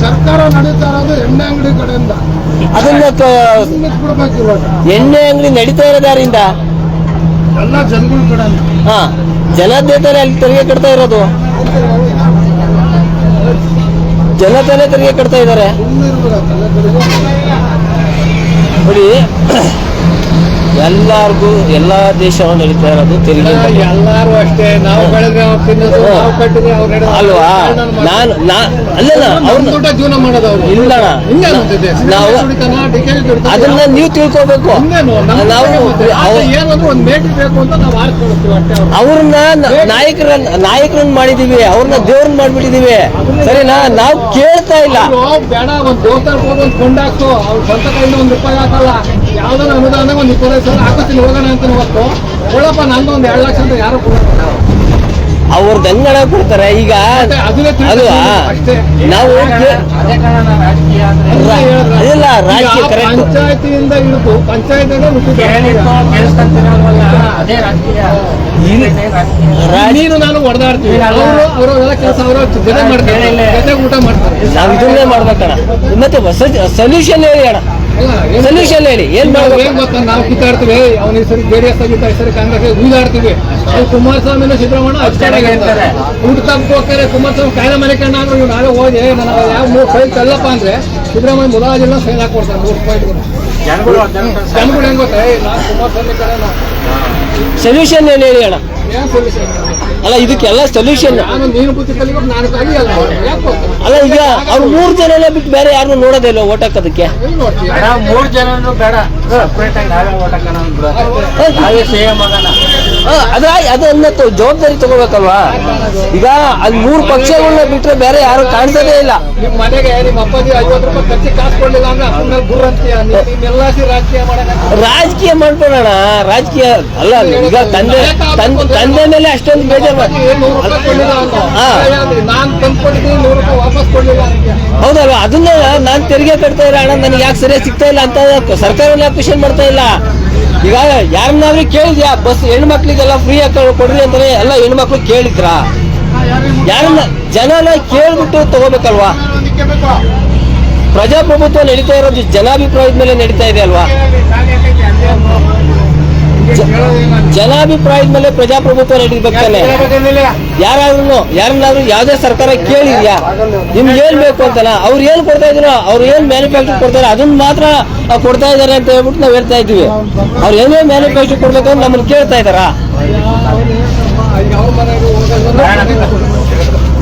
ಸರ್ಕಾರ ನಡೀತಾ ಇರೋದು ಎಣ್ಣೆ ಅಂಗಡಿ ಕಡೆಯಿಂದ. ಅದನ್ನ ಕ- ಬಿಡ್ಬೇಕು ಇವಾಗ ಎಣ್ಣೆ ಅಂಗಡಿ ನಡೀತಾ ಇರೋದಾರಿಂದ? ಎಲ್ಲ ಜನಗಳ ಕಡೆಯಿಂದ ಹಾ ಜನತೆ ಅಲ್ಲಿ ತೆರಿಗೆ ಕಟ್ತಾ ಇರೋದು. ಜನತೆ ತೆರಿಗೆ ಕಟ್ತಾ ಇದ್ದಾರೆ. ನೋಡಿ ಎಲ್ಲಾರ್ಗು ಎಲ್ಲಾ ದೇಶವನ್ನು ನಡೀತಾ ಇರೋದು ತೆರಿಗೆ ಎಲ್ಲಾರು ಅಷ್ಟೇ. ನಾವು ಬೆಳೆದ್ರೆ ಅವ್ರು ತಿನ್ನೋದು ನಾವು ಕಟ್ಟಿದ್ರೆ ಅವ್ರು ನಡೆಯೋದು. ಅಲ್ವಾ? ನಾನು ನಾ ಅಲ್ಲಲ್ಲ ನಮ್ಮ ಅವ್ರನ್ನ ದುಡ್ಡ ಜೀವನ ಮಾಡೋದು ಅವ್ರು. ಇಲ್ಲಣ್ಣ ಹಿಂಗೆ ಅನ್ಸುತ್ತೆ. ನಾವು ದುಡಿತಾನ, ಡಿಕೆಲ್ ದುಡಿತಾನ. ಅದನ್ನ ನೀವು ತಿಳ್ಕೋಬೇಕು. ಹಿಂಗೇನು? ನಮ್ಮ ನಾವು ಕಡೆ ಮತ್ತೆ ಅವ್- ಏನಂದ್ರೆ ಒಂದ್ ಮೇಟಿ ಬೇಕು ಅಂತ ನಾವು ಆರಿಸ್ಕೊಳ್ತೀವಿ ಅಷ್ಟೇ ಅವ್ರು. ಅವ್ರನ್ನ ನ- ನಾಯಕರನ್ನ ನಾಯಕರನ್ನ ಮಾಡಿದೀವಿ. ಅವ್ರನ್ನ ದೇವ್ರನ್ನ ಮಾಡ್ಬಿಟ್ಟಿದೀವಿ. ಸರಿನಾ? ನಾವು ಕೇಳ್ತಾ ಇಲ್ಲ. ಅವ್ರು ಬೇಡ ಒಂದ್ ಒಂದ್ ಕೊಂಡಾಕ್ಸು ಅವ್ರ ಸ್ವಂತ ಕೈಯಿಂದ ಒಂದ್ ರೂಪಾಯಿ ಹಾಕಲ್ಲ. ಯಾವ್ದಾರ ಅನುದಾನ ಒಂದು ಇಪ್ಪತ್ತೈದು ಸಾವಿರ ಹಾಕೋತೀನಿ ಹೋಗೋಣ ಅಂತ ಇವತ್ತು ಹೇಳಪ್ಪ ನಂದು ಒಂದ್ ಎರಡು ಲಕ್ಷ ಅಂತ ಯಾರು ಕೊಡಲ್ಲ. ಅವ್ರದ್ದು ಹೆಂಗಣ ಕೊಡ್ತಾರೆ? ಈಗ ಅಲ್ವಾ. ನಾವು ಇಲ್ಲ ರಾಜಕೀಯ ಕರೆಕ್ಟ್ ಪಂಚಾಯತಿಯಿಂದ ಹಿಡಿದು ಪಂಚಾಯತ್ ನೀನು ನಾನು ಹೊಡೆದಾಡ್ತೀವಿ. ಅವರು ಅವರು ಎಲ್ಲ ಕೆಲಸ ಅವರು ಜೊತೆ ಮಾಡ್ತಾರೆ. ಜೊತೆ ಊಟ ಮಾಡ್ತಾರೆ. ನಾವ್ ಇದನ್ನೇ ಮಾಡ್ಬೇಕಣ್ಣ. ಮತ್ತೆ ಸೊಲ್ಯೂಷನ್ ಹೇಳಿ ಅಣ್ಣ. ಸೊಲ್ಯೂಷನ್ ಹೇಳಿ ಏನ್ ಮಾಡ್ಬೇಕು? ನಾವು ಕಿತ್ತಾಡ್ತೀವಿ ಅವ್ನ ಹೆಸರು ಸರಿ ಜೆ ಡಿ ಎಸ್ ಆಗಿದ್ದ ಹೆಸರು ಸರಿ ಕಾಂಗ್ರೆಸ್ ಊದಾಡ್ತೀವಿ. ಅವ್ರು ಕುಮಾರಸ್ವಾಮಿನ ಸಿದ್ದರಾಮಣ್ಣ ಹೇಳ್ತಾರೆ. ಊಟ ತಪ್ಪು ಹೋಗ್ತಾರೆ ಕುಮಾರಸ್ವಾಮಿ ಕಾಯಿಲೆ ಮನೆ ಕಂಡ ಅಂದ್ರೆ ನಾವೇ ಹೋಗಿ ನಾನು ಯಾವ ಮೂರು ಫೈಲ್ ತಲ್ಲಪ್ಪ ಅಂದ್ರೆ ಸಿದ್ದರಾಮಯ್ಯ ಮುಲಾಜಿಲ್ಲ ಫೈಲ್ ಹಾಕೊಡ್ತಾರೆ ಮೂರು ಫೈಲ್ ಜನಗಳು ಹೆಂಗ್ ಗೊತ್ತಾ? ನಾನು ಕಡೆ ಸೊಲ್ಯೂಷನ್ ಏನು ಹೇಳಿ ಅಣ್ಣ? ಏನ್ ಸೊಲ್ಯೂಷನ್ ಅಲ್ಲ ಇದಕ್ಕೆಲ್ಲ ಸೊಲ್ಯೂಷನ್ ನಾನು ನೀನು ಬುದ್ಧಿ ನಾನು ಕಲಿ ಅಲ್ಲ. ಯಾಕೆ ಹೋಗ್ತಾರೆ ಅಲ್ಲ ಈಗ ಅವ್ರು ಮೂರ್ ಜನ ಬಿಟ್ಟು ಬೇರೆ ಯಾರು ನೋಡೋದೇ ಇಲ್ಲ ಓಟ್ ಹಾಕೋದಕ್ಕೆ. ಮೂರ್ ಜನ ಬೇಡ. ಸಪ್ರೇಟ್ ಆಗಿ ನಾವೇ ಓಟ್ ಹಾಕೋಣ ಅಂದ್ಬಿಡು. ನಾವೇ ಸೇಮ್ ಆಗೋಣ. ಹಾ, ಅದ್ರ ಅದನ್ನ ಜವಾಬ್ದಾರಿ ತಗೋಬೇಕಲ್ವಾ? ಈಗ ಅಲ್ಲಿ ಮೂರು ಪಕ್ಷಗಳನ್ನ ಬಿಟ್ರೆ ಬೇರೆ ಯಾರು ಕಾಣಿಸೋದೇ ಇಲ್ಲ. ಮನೆಗೆ ನಿಮ್ಮ ಅಪ್ಪಾಜಿ ಐವತ್ತು ರೂಪಾಯಿ ಖರ್ಚು ಕಾಸು ಕೊಡ್ಲಿಲ್ಲ ಅಂದ್ರೆ ಅಪ್ಪನ ಮೇಲೆ ಗುರ್ರ ಅಂತೀಯ? ನಿಮ್ಮೆಲ್ಲ ರಾಜಕೀಯ ಮಾಡಕ ರಾಜಕೀಯ ಅಲ್ಲ ಈಗ ತಂದೆ ತಂದೆ ಮೇಲೆ ಅಷ್ಟೊಂದು ಬೇಜಾರು. ನಾನ್ ತಂದ್ಕೊಂಡಿದ್ದೀನಿ ನೂರು ರೂಪಾಯಿ ವಾಪಸ್ ಕೊಡ್ಲಿಲ್ಲ ಅಂತೀಯ ಹೌದಲ್ವಾ? ಅದನ್ನ ನಾನು ತೆರಿಗೆ ಕಟ್ತಾ ಇಲ್ಲ ಅಣ್ಣ ನನಗೆ ಯಾಕೆ ಸರಿಯಾಗಿ ಸಿಗ್ತಾ ಇಲ್ಲ ಅಂತ ಸರ್ಕಾರ ಯಾಕೆ ಕ್ವಶನ್ ಮಾಡ್ತಾ ಇಲ್ಲ. ಈಗ ಯಾರನ್ನಾದ್ರೂ ಕೇಳಿದ್ಯಾ? ಬಸ್ ಹೆಣ್ಮಕ್ಳಿಗೆಲ್ಲ ಫ್ರೀ ಆಗಿ ಕೊಡ್ರಿ ಅಂತಾರೆ ಎಲ್ಲ ಹೆಣ್ಮಕ್ಳು ಕೇಳಿದ್ರಾ? ಯಾರನ್ನ ಜನನ ಕೇಳ್ಬಿಟ್ಟು ತಗೋಬೇಕಲ್ವಾ? ಪ್ರಜಾಪ್ರಭುತ್ವ ನಡೀತಾ ಇರೋದು ಜನಾಭಿಪ್ರಾಯದ ಮೇಲೆ ನಡೀತಾ ಇದೆ ಅಲ್ವಾ? ಜನಾಭಿಪ್ರಾಯದ ಮೇಲೆ ಪ್ರಜಾಪ್ರಭುತ್ವ ನಡೀಬೇಕಾನೆ ಯಾರಾದ್ರೂ ಯಾರನ್ನಾದ್ರೂ ಯಾವ್ದೇ ಸರ್ಕಾರ ಕೇಳಿದ್ಯಾ? ನಿಮ್ಗೆ ಏನ್ ಬೇಕು ಅಂತಲ್ಲ ಅವ್ರು ಏನ್ ಕೊಡ್ತಾ ಇದ್ರು ಅವ್ರು ಏನ್ ಮ್ಯಾನುಫ್ಯಾಕ್ಚರ್ ಕೊಡ್ತಾರೆ ಅದನ್ನ ಮಾತ್ರ ಕೊಡ್ತಾ ಇದಾರೆ ಅಂತ ಹೇಳ್ಬಿಟ್ಟು ನಾವ್ ಹೇಳ್ತಾ ಇದೀವಿ ಅವ್ರು ಏನೇ ಮ್ಯಾನುಫ್ಯಾಕ್ಚರ್ ಕೊಡ್ಬೇಕು ಅಂತ ನಮ್ಮನ್ನು ಕೇಳ್ತಾ ಇದಾರ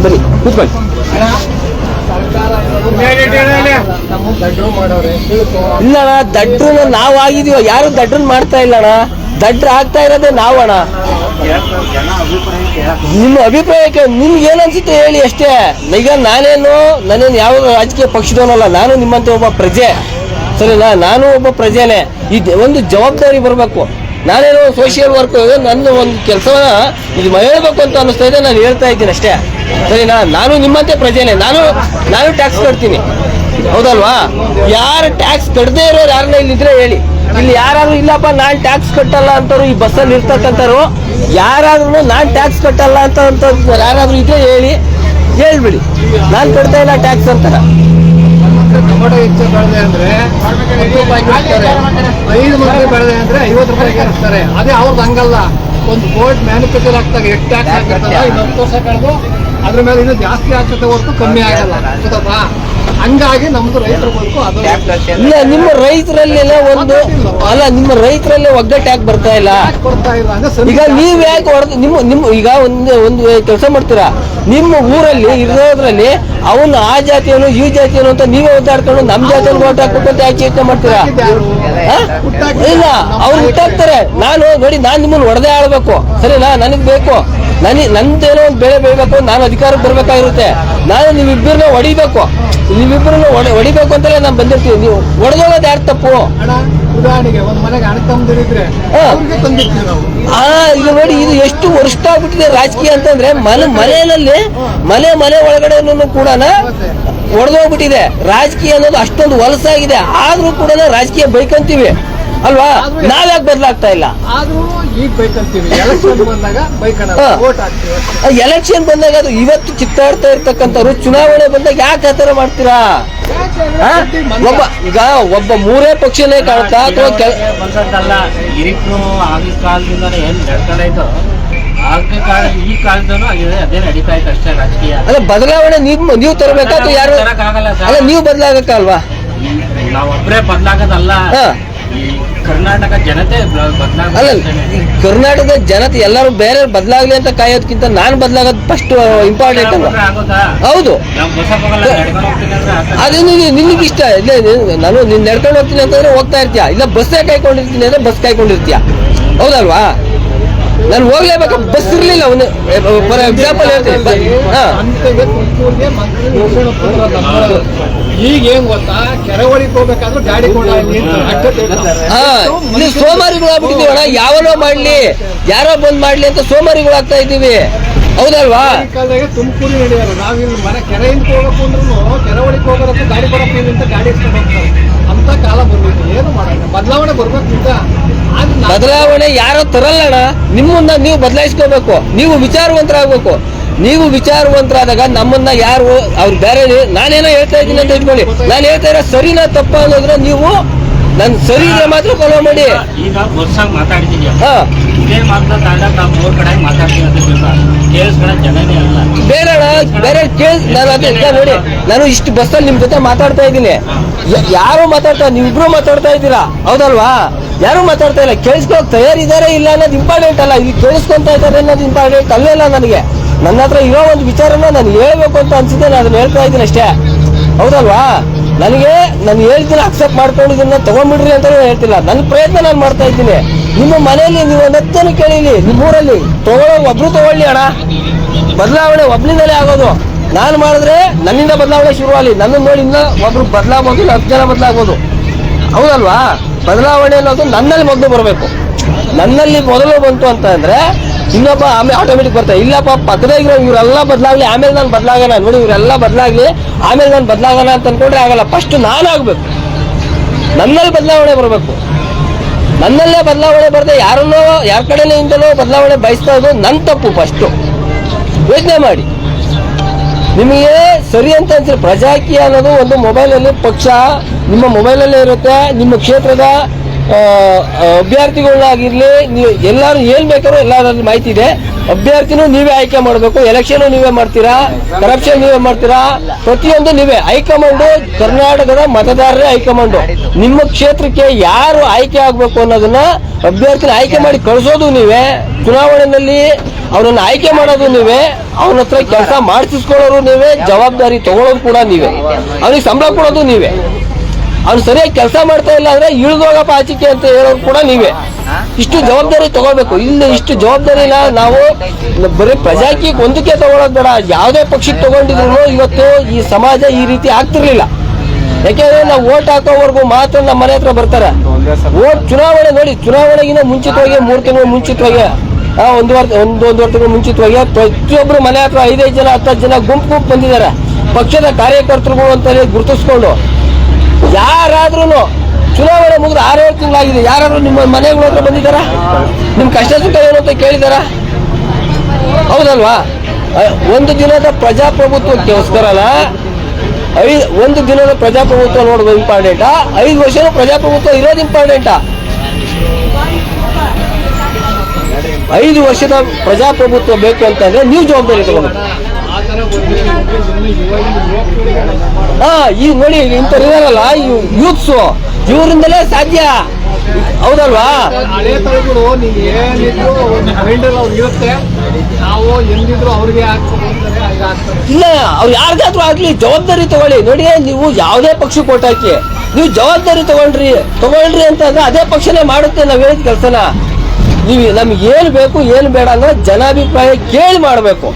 ಬನ್ನಿ, ಕೂತ್ಕೊಳ್ಳಿ. ಇಲ್ಲಣ್ಣ ದಡ್ರು ನಾವು ಆಗಿದೀವ ಯಾರು ದಡ್ರನ್ ಮಾಡ್ತಾ ಇಲ್ಲಣ್ಣ? ದಡ್ರ ಆಗ್ತಾ ಇರೋದೇ ನಾವಣ ನಿಮ್ಮ ಅಭಿಪ್ರಾಯಕ್ಕೆ ನಿಮ್ಗೆ ಏನನ್ಸುತ್ತೆ ಹೇಳಿ ಅಷ್ಟೇ. ಈಗ ನಾನೇನು ನಾನೇನು ಯಾವ ರಾಜಕೀಯ ಪಕ್ಷದವನಲ್ಲ, ನಾನು ನಿಮ್ಮಂತೆ ಒಬ್ಬ ಪ್ರಜೆ. ಸರಿನಾ? ನಾನು ಒಬ್ಬ ಪ್ರಜೆನೇ. ಇದು ಒಂದು ಜವಾಬ್ದಾರಿ ಬರಬೇಕು. ನಾನೇನು ಸೋಷಿಯಲ್ ವರ್ಕ್ ನನ್ನ ಒಂದು ಕೆಲಸವನ್ನ ಇದು ಹೇಳ್ಬೇಕು ಅಂತ ಅನಿಸ್ತಾ ಇದೆ, ನಾನು ಹೇಳ್ತಾ ಇದ್ದೀನಿ ಅಷ್ಟೇ. ಸರಿನಾ? ನಾನು ನಿಮ್ಮಂತೆ ಪ್ರಜೆನೇ. ನಾನು ನಾನು ಟ್ಯಾಕ್ಸ್ ಕಟ್ತೀನಿ. ಹೌದಲ್ವಾ? ಯಾರು ಟ್ಯಾಕ್ಸ್ ಕಟ್ಟದೇ ಇರೋರು ಯಾರನ್ನ ಇಲ್ಲಿದ್ರೆ ಹೇಳಿ. ಇಲ್ಲಿ ಯಾರಾದ್ರೂ ಇಲ್ಲಪ್ಪ, ನಾನ್ ಟ್ಯಾಕ್ಸ್ ಕಟ್ಟಲ್ಲ ಅಂತವ್ರು ಈ ಬಸ್ಸಲ್ಲಿ ಇರ್ತಕ್ಕಂಥವ್ರು ಯಾರಾದ್ರೂ ನಾನ್ ಟ್ಯಾಕ್ಸ್ ಕಟ್ಟಲ್ಲ ಅಂತ ಅಂತ ಯಾರಾದ್ರೂ ಇದ್ರೆ ಹೇಳಿ, ಹೇಳ್ಬಿಡಿ. ನಾನ್ ಕಟ್ತಾ ಇಲ್ಲ ಟ್ಯಾಕ್ಸ್ ಅಂತಾರ. ಟೊಮೆಟೊ ಹೆಚ್ಚು ಬೆಳೆದೆ ಅಂದ್ರೆ ಹತ್ತು ರೂಪಾಯಿಗೆ ಇರ್ತಾರೆ ಐದು ಮಂದಿ ಬೆಳೆದೆ ಅಂದ್ರೆ ಐವತ್ತು ರೂಪಾಯಿ ಇರ್ತಾರೆ ಅದೇ ಅವ್ರದ್ದು ಹಂಗಲ್ಲ. ಒಂದು ಬೋಟ್ ಮ್ಯಾನುಫ್ಯಾಕ್ಚರ್ ಆಗ್ತಾಗ, ಎಷ್ಟು ಟ್ಯಾಕ್ಸ್ ಹಾಕಿರ್ತಾರ ಇನ್ನೊಂದು ವರ್ಷ ಕಳೆದು ಅದ್ರ ಮೇಲೆ ಇನ್ನೂ ಜಾಸ್ತಿ ಆಗ್ತದೆ ಹೊರತು ಕಮ್ಮಿ ಆಗಲ್ಲ. ಗೊತ್ತಾ ಹಂಗಾಗಿ ನಮ್ದು ರೈತರ ಬದುಕು ಅದು ಇಲ್ಲ ನಿಮ್ಮ ರೈತರಲ್ಲೆಲ್ಲ ಒಂದು ಅಲ್ಲ ನಿಮ್ಮ ರೈತರಲ್ಲೇ ಒಗ್ಗಟ್ಟು ಯಾಕೆ ಬರ್ತಾ ಇಲ್ಲ? ಕೊಡ್ತಾ ಇಲ್ಲ ಅಂದ್ರೆ ಸರಿ ಈಗ ನೀವ್ ಯಾಕೆ ಹೊಡೆದು ನಿಮ್ಮ ನಿಮ್ಮ ಈಗ ಒಂದು ಒಂದು ಕೆಲಸ ಮಾಡ್ತೀರಾ? ನಿಮ್ಮ ಊರಲ್ಲಿ ಇರೋದ್ರಲ್ಲಿ ಅವನು ಆ ಜಾತಿಯವನು ಈ ಜಾತಿಯವನು ಅಂತ ನೀವೇ ಒದ್ದಾಡ್ಕೊಂಡು ನಮ್ ಜಾತಿಯನ್ನು ಓಟ್ ಹಾಕ್ಬೇಕು ಅಂತ ಯಾಕೆ ಯೋಚನೆ ಮಾಡ್ತೀರಾ? ಇಲ್ಲ ಅವ್ರು ಹುಟ್ಟಾಕ್ತಾರೆ. ನಾನು ನೋಡಿ ನಾನ್ ನಿಮ್ಮನ್ನ ಹೊಡೆದೇ ಆಳ್ಬೇಕು. ಸರಿನಾ? ನನಗ್ ಬೇಕು. ನನಗೆ ನಂದೇನೋ ಒಂದು ಬೆಳೆ ಬೆಳಿಬೇಕು ನಾನು ಅಧಿಕಾರಕ್ಕೆ ಬರ್ಬೇಕಾಗಿರುತ್ತೆ. ನಾನು ನಿಮ್ಮಿಬ್ಬರನ್ನ ಹೊಡಿಬೇಕು. ನಿಮ್ಮಿಬ್ಬರನ್ನ ಹೊಡಿ ಹೊಡಿಬೇಕು ಅಂತಲೇ ನಾನು ಬಂದಿರ್ತೀವಿ ನೀವು ಹೊಡೆದೋಗೋದು ಯಾರು ತಪ್ಪು? ಉದಾಹರಣೆಗೆ ಒಂದ್ ಮನೆಗೆ ಅಣ್ಣ ತಂದಿರಿದ್ರೆ. ಅವ್ರಿಗೆ ತಂದಿರ್ತೀವಿ ನಾವು. ಆ ಇದು ನೋಡಿ ಇದು ಎಷ್ಟು ವರ್ಷ ಆಗ್ಬಿಟ್ಟಿದೆ ರಾಜಕೀಯ ಅಂತಂದ್ರೆ ಮನೆ ಮನೆಯಲ್ಲಿ ಮನೆ ಮನೆ ಒಳಗಡೆ ಕೂಡ ಒಡೆದೋಗ್ಬಿಟ್ಟಿದೆ. ರಾಜಕೀಯ ಅನ್ನೋದು ಅಷ್ಟೊಂದು ವಲಸಾಗಿದೆ ಆದ್ರೂ ಕೂಡ ರಾಜಕೀಯ ಬೈಕಂತೀವಿ. ಅಲ್ವಾ? ನಾವ್ಯಾಕೆ ಬದಲಾಗ್ತಾ ಇಲ್ಲ. ಎಲೆಕ್ಷನ್ ಬಂದಾಗ ಅದು ಇವತ್ತು ಚಿತ್ತಾಡ್ತಾ ಇರ್ತಕ್ಕಂಥವ್ರು ಚುನಾವಣೆ ಬಂದಾಗ ಯಾಕೆ ಆತರ ಮಾಡ್ತೀರಾ? ಒಬ್ಬ ಈಗ ಒಬ್ಬ ಮೂರೇ ಪಕ್ಷನೇ ಕಾಣ್ತಾ ಅಥವಾ ಬಂದದ್ದಲ್ಲ. ಹಿರಿಕರು ಆಗಿನ ಕಾಲದಿಂದ ಏನ್ ನಡ್ಕೊಂಡಾಯ್ತು ಆಗಿನ ಕಾಲ ಈ ಕಾಲದಲ್ಲೂ ಅದೇ ಅದೇ ನಡೀತಾ ಇತ್ತು ಅಷ್ಟೇ ರಾಜಕೀಯ. ಅಲ್ಲ ಬದಲಾವಣೆ ನೀವು ನೀವು ತರಬೇಕಾ ಅಥವಾ ಯಾರು. ಅಲ್ಲ ನೀವು ಬದಲಾಗಕ್ಕಲ್ವಾ ನಾವೊಬ್ಬರೇ ಬದ್ಲಾಗೋದಲ್ಲ. ಕರ್ನಾಟಕ ಜನತೆ ಅಲ್ಲ ಕರ್ನಾಟಕದ ಜನತೆ ಎಲ್ಲರೂ ಬೇರೆ ಬದಲಾಗ್ಲಿ ಅಂತ ಕಾಯೋದಕ್ಕಿಂತ ನಾನು ಬದಲಾಗೋದು ಫಸ್ಟ್ ಇಂಪಾರ್ಟೆಂಟ್ ಅಲ್ಲ ಹೌದು. ಅದೇ ನಿನಗೆ ಇಷ್ಟ. ಇಲ್ಲ ನೀನು- ನಾನು ನಿನ್ನ ನಡ್ಕೊಂಡು ಹೋಗ್ತೀನಿ ಅಂತಂದ್ರೆ ಹೋಗ್ತಾ ಇರ್ತೀಯ? ಇಲ್ಲ ಬಸ್ಸೇ ಕಾಯ್ಕೊಂಡಿರ್ತೀನಿ ಅಂದ್ರೆ ಬಸ್ ಕಾಯ್ಕೊಂಡಿರ್ತೀಯ? ಹೌದಲ್ವಾ? ನಾನು ಹೋಗ್ಲೇಬೇಕು ಬಸ್ ಇರ್ಲಿಲ್ಲ ಅವನು. ಫಾರ್ ಎಕ್ಸಾಂಪಲ್ ಹೇಳ್ತೀನಿ. ಈಗ ಏನ್ ಗೊತ್ತಾ? ಕೆರೆ ಒಳಗೆ ಹೋಗ್ಬೇಕಾದ್ರೂ ಗಾಡಿ ಇಲ್ಲಿ ಸೋಮಾರಿಗಳು ಆಗ್ಬಿಟ್ಟಿದೀವಣ ಯಾವನೋ ಮಾಡ್ಲಿ ಯಾರೋ ಬಂದ್ ಮಾಡ್ಲಿ ಅಂತ ಸೋಮಾರಿಗಳು ಆಗ್ತಾ ಇದ್ದೀವಿ. ಹೌದಲ್ವಾ? ತುಮಕೂರು ನಡೆಯೋರು. ನಾವಿಲ್ಲಿ ಮನೆ ಕೆರೆಯಿಂದ ಹೋಗಬೇಕು ಅಂದ್ರೂ ಕೆರೆ ಒಳಗೆ ಹೋಗೋದಕ್ಕೆ ಗಾಡಿ ಬರಕ್ಕೆ ಅಂತ ಗಾಡಿ ಅಂತ ಕಾಲ ಬರ್ಬೇಕು ಏನು ಮಾಡೋಣ ಬದಲಾವಣೆ ಬರ್ಬೇಕು ಬದಲಾವಣೆ ಯಾರೋ ತರಲ್ಲಣ್ಣ. ನಿಮ್ಮನ್ನ ನೀವು ಬದಲಾಯಿಸ್ಕೋಬೇಕು. ನೀವು ವಿಚಾರವಂತರಾಗಬೇಕು. ನೀವು ವಿಚಾರವಂತರಾದಾಗ ನಮ್ಮನ್ನ ಯಾರು ಅವ್ರು ಬೇರೆ ನಾನೇನೋ ಹೇಳ್ತಾ ಇದ್ದೀನಿ ಅಂತ ಇಟ್ಕೊಳ್ಳಿ. ನಾನು ಹೇಳ್ತಾ ಇರೋ ಸರಿನಾ ತಪ್ಪ ಅನ್ನೋದ್ರ ನೀವು ನನ್ನ ಸರಿ ಇದೆ ಮಾತ್ರ ಫಾಲೋ ಮಾಡಿ. ಈಗ ಬಸ್ಸಾಗ ಮಾತಾಡ್ತೀನಿ ಹಾ. ಇದೇ ಮಾತನ್ನ ತಗೊಂಡಾಗ ನಾವು ಮೂರ್ ಕಡೆ ಮಾತಾಡ್ತೀವಿ ಅಂತ ತಿಳ್ಕೊ. ಜನನೇ ಅಲ್ಲ. ಬೇರೆ ಬೇರೆ ಕೇಳಿ ನಾನು ಅದೇ ನೋಡಿ ನಾನು ಇಷ್ಟು ಬಸ್ಸಲ್ಲಿ ನಿಮ್ ಜೊತೆ ಮಾತಾಡ್ತಾ ಇದ್ದೀನಿ. ಯಾರು ಮಾತಾಡ್ತಾ ನೀವಿಬ್ರು ಮಾತಾಡ್ತಾ ಇದ್ದೀರಾ? ಹೌದಲ್ವಾ? ಯಾರು ಮಾತಾಡ್ತಾ ಇಲ್ಲ? ಕೇಳಿಸ್ಕೊಳಕ್ ತಯಾರಿದ್ದಾರೆ ಇಲ್ಲ ಅನ್ನೋದು ಇಂಪಾರ್ಟೆಂಟ್ ಅಲ್ಲ. ಇಲ್ಲಿ ಕೇಳಿಸ್ಕೊಂತ ಇದ್ದಾರೆ ಅನ್ನೋದು ಇಂಪಾರ್ಟೆಂಟ್ ಅಲ್ಲೇ ಇಲ್ಲ ನನಗೆ. ನನ್ನ ಹತ್ರ ಇರೋ ಒಂದು ವಿಚಾರನ ನಾನು ಹೇಳ್ಬೇಕು ಅಂತ ಅನ್ಸುತ್ತೆ, ನಾನು ಅದನ್ನ ಹೇಳ್ತಾ ಇದ್ದೀನಿ ಅಷ್ಟೇ. ಹೌದಲ್ವಾ? ನನಗೆ, ನಾನು ಹೇಳ್ತೀನಿ ಅಕ್ಸೆಪ್ಟ್ ಮಾಡ್ಕೊಂಡು ಇದನ್ನ ತಗೊಂಡ್ಬಿಡ್ರಿ ಅಂತ ಹೇಳ್ತಿಲ್ಲ. ನನ್ನ ಪ್ರಯತ್ನ ನಾನು ಮಾಡ್ತಾ ಇದ್ದೀನಿ. ನಿಮ್ಮ ಮನೆಯಲ್ಲಿ ನೀವು ಒಂದು ಕೇಳಿಲಿ, ನಿಮ್ಮ ಊರಲ್ಲಿ. ತಗೊಳ್ಳೋ ಒಬ್ರು ತಗೊಳ್ಳಿ ಅಣ್ಣ. ಬದಲಾವಣೆ ಒಬ್ನಿಂದಲೇ ಆಗೋದು. ನಾನು ಮಾಡಿದ್ರೆ ನನ್ನಿಂದ ಬದಲಾವಣೆ ಶುರುವಾಗಲಿ. ನನ್ನ ನೋಡಿ ಇನ್ನೂ ಒಬ್ರು ಬದಲಾಗ್ಬೋದು ಹತ್ತು ಜನ ಬದಲಾಗ್ಬೋದು. ಹೌದಲ್ವಾ? ಬದಲಾವಣೆ ಅನ್ನೋದು ನನ್ನಲ್ಲಿ ಮೊದಲು ಬರಬೇಕು. ನನ್ನಲ್ಲಿ ಮೊದಲು ಬಂತು ಅಂತ ಅಂದರೆ ಇನ್ನೊಬ್ಬ ಆಮೇಲೆ ಆಟೋಮೆಟಿಕ್ ಬರ್ತಾ ಇಲ್ಲಪ್ಪ ಪಕ್ಕದಾಗಿರೋ ಇವರೆಲ್ಲ ಬದಲಾಗ್ಲಿ, ಆಮೇಲೆ ನಾನು ಬದಲಾಗೋಣ ನೋಡಿ ಇವರೆಲ್ಲ ಬದಲಾಗ್ಲಿ, ಆಮೇಲೆ ನಾನು ಬದಲಾಗೋಣ ಅಂತ ಅನ್ಕೊಂಡ್ರೆ ಆಗಲ್ಲ. ಫಸ್ಟ್ ನಾನು ಆಗ್ಬೇಕು. ನನ್ನಲ್ಲಿ ಬದಲಾವಣೆ ಬರಬೇಕು. ನನ್ನಲ್ಲೇ ಬದಲಾವಣೆ ಬರದೆ ಯಾರನ್ನೋ, ಯಾರ ಕಡೆಯಿಂದಲೋ ಬದಲಾವಣೆ ಬಯಸ್ತಾ ಇರೋದು ನನ್ನ ತಪ್ಪು ಫಸ್ಟು ಯೋಚನೆ ಮಾಡಿ. ನಿಮಗೆ ಸರಿ ಅಂತ ಅನ್ಸಿದ್ರೆ ಪ್ರಜಾಕೀಯ ಅನ್ನೋದು ಒಂದು ಮೊಬೈಲಲ್ಲಿ ಪಕ್ಷ ನಿಮ್ಮ ಮೊಬೈಲಲ್ಲೇ ಇರುತ್ತೆ ನಿಮ್ಮ ಕ್ಷೇತ್ರದ ಆ, ಅಭ್ಯರ್ಥಿಗಳನ್ನಾಗಿರ್ಲಿ ನೀವು ಎಲ್ಲರೂ ಏನ್ ಬೇಕಾದ್ರೂ ಎಲ್ಲರಲ್ಲಿ ಮಾಹಿತಿ ಇದೆ. ಅಭ್ಯರ್ಥಿನೂ ನೀವೇ ಆಯ್ಕೆ ಮಾಡಬೇಕು ಎಲೆಕ್ಷನ್ ನೀವೇ ಮಾಡ್ತೀರಾ ಕರಪ್ಷನ್ ನೀವೇ ಮಾಡ್ತೀರಾ? ಪ್ರತಿಯೊಂದು ನೀವೇ. ಹೈಕಮಾಂಡು ಕರ್ನಾಟಕದ ಮತದಾರರೇ ಹೈಕಮಾಂಡು. ನಿಮ್ಮ ಕ್ಷೇತ್ರಕ್ಕೆ ಯಾರು ಆಯ್ಕೆ ಆಗಬೇಕು ಅನ್ನೋದನ್ನ ಅಭ್ಯರ್ಥಿನ ಆಯ್ಕೆ ಮಾಡಿ ಕಳಿಸೋದು ನೀವೇ. ಚುನಾವಣೆಯಲ್ಲಿ ಅವರನ್ನು ಆಯ್ಕೆ ಮಾಡೋದು ನೀವೇ. ಅವನ ಹತ್ರ ಕೆಲಸ ಮಾಡಿಸ್ಕೊಳ್ಳೋರು ನೀವೇ. ಜವಾಬ್ದಾರಿ ತಗೊಳ್ಳೋದು ಕೂಡ ನೀವೇ. ಅವ್ರಿಗೆ ಸಂಬಳ ಕೊಡೋದು ನೀವೇ. ಅವ್ನು ಸರಿಯಾಗಿ ಕೆಲಸ ಮಾಡ್ತಾ ಇಲ್ಲ ಅಂದ್ರೆ ಇಳಿದೋಗಪ್ಪ ಆಚಿಕೆ ಅಂತ ಹೇಳೋದು ಕೂಡ ನೀವೇ. ಇಷ್ಟು ಜವಾಬ್ದಾರಿ ತಗೋಬೇಕು. ಇಲ್ಲ ಇಷ್ಟು ಜವಾಬ್ದಾರಿ ಇಲ್ಲ, ನಾವು ಬರೀ ಪ್ರಜಾಕಿ ಒಂದಕ್ಕೆ ತಗೊಳ್ಳೋದು ಬೇಡ. ಯಾವುದೇ ಪಕ್ಷಕ್ಕೆ ತಗೊಂಡಿದ್ರು ಇವತ್ತು ಈ ಸಮಾಜ ಈ ರೀತಿ ಆಗ್ತಿರ್ಲಿಲ್ಲ. ಯಾಕೆಂದ್ರೆ ನಾವು ಓಟ್ ಹಾಕೋವರೆಗೂ ಮಾತ್ರ ನಮ್ಮ ಮನೆ ಹತ್ರ ಬರ್ತಾರೆ. ಓಟ್ ಚುನಾವಣೆ ನೋಡಿ, ಚುನಾವಣೆಗಿಂತ ಮುಂಚಿತವಾಗಿ ಮೂರು ತಿಂಗಳು ಮುಂಚಿತವಾಗಿ ಒಂದು ವಾರ, ಒಂದು ವರ್ಷಕ್ಕೂ ಮುಂಚಿತವಾಗಿ ಪ್ರತಿಯೊಬ್ಬರು ಮನೆ ಹತ್ರ ಐದೈದು ಜನ ಹತ್ತು ಜನ ಗುಂಪು ಗುಂಪು ಬಂದಿದ್ದಾರೆ. ಪಕ್ಷದ ಕಾರ್ಯಕರ್ತರುಗಳು ಅಂತ ಹೇಳಿ ಗುರುತಿಸ್ಕೊಂಡು ಯಾರಾದ್ರೂ ಚುನಾವಣೆ ಮುಗಿದು ಆರೇಳು ತಿಂಗಳಾಗಿದೆ. ಯಾರಾದ್ರೂ ನಿಮ್ಮ ಮನೆಗಳ ಹತ್ರ ಬಂದಿದ್ದಾರಾ? ನಿಮ್ ಕಷ್ಟ ಸುಖ ಏನು ಅಂತ ಕೇಳಿದಾರಾ? ಹೌದಲ್ವಾ? ಒಂದು ದಿನದ ಪ್ರಜಾಪ್ರಭುತ್ವಕ್ಕೋಸ್ಕರನ ಐದು, ಒಂದು ದಿನದ ಪ್ರಜಾಪ್ರಭುತ್ವ ನೋಡೋದು ಇಂಪಾರ್ಟೆಂಟಾ. ಐದು ವರ್ಷನೂ ಪ್ರಜಾಪ್ರಭುತ್ವ ಇರೋದು ಇಂಪಾರ್ಟೆಂಟಾ. ಐದು ವರ್ಷದ ಪ್ರಜಾಪ್ರಭುತ್ವ ಬೇಕು ಅಂತಂದ್ರೆ ನೀವು ಜವಾಬ್ದಾರಿ ತಗೋಬೇಕು ಹಾ ಈಗ ನೋಡಿ ಇಂಥವ್ರು ಇದಾರಲ್ಲ ಯೂತ್ಸು ಇವರಿಂದಲೇ ಸಾಧ್ಯ. ಹೌದಲ್ವಾ? ಹಳೆ ತಳಿಗಳು ನೀವು ಏನಿದ್ರು ಒಂದು ಮೈಂಡಲ್ಲಿ ಅವ್ರು ಇರುತ್ತೆ. ನಾವು ಎಂದಿದ್ರು ಅವ್ರಿಗೆ ಇಲ್ಲ ಅವ್ರು ಯಾರ್ದಾದ್ರು ಆಗ್ಲಿ ಜವಾಬ್ದಾರಿ ತಗೊಳ್ಳಿ. ನೋಡಿ ನೀವು ಯಾವುದೇ ಪಕ್ಷ ಓಟ್ ಹಾಕಿ ನೀವು ಜವಾಬ್ದಾರಿ ತಗೊಳ್ರಿ ತಗೊಳ್ರಿ ಅಂತಂದ್ರೆ ಅದೇ ಪಕ್ಷನೇ ಮಾಡುತ್ತೆ ನಾವ್ ಹೇಳಿದ ಕೆಲಸನ. ನೀವು ನಮ್ಗೆ ಏನು ಬೇಕು ಏನು ಬೇಡ ಅಂದ್ರೆ ಜನಾಭಿಪ್ರಾಯ ಕೇಳಿ ಮಾಡಬೇಕು.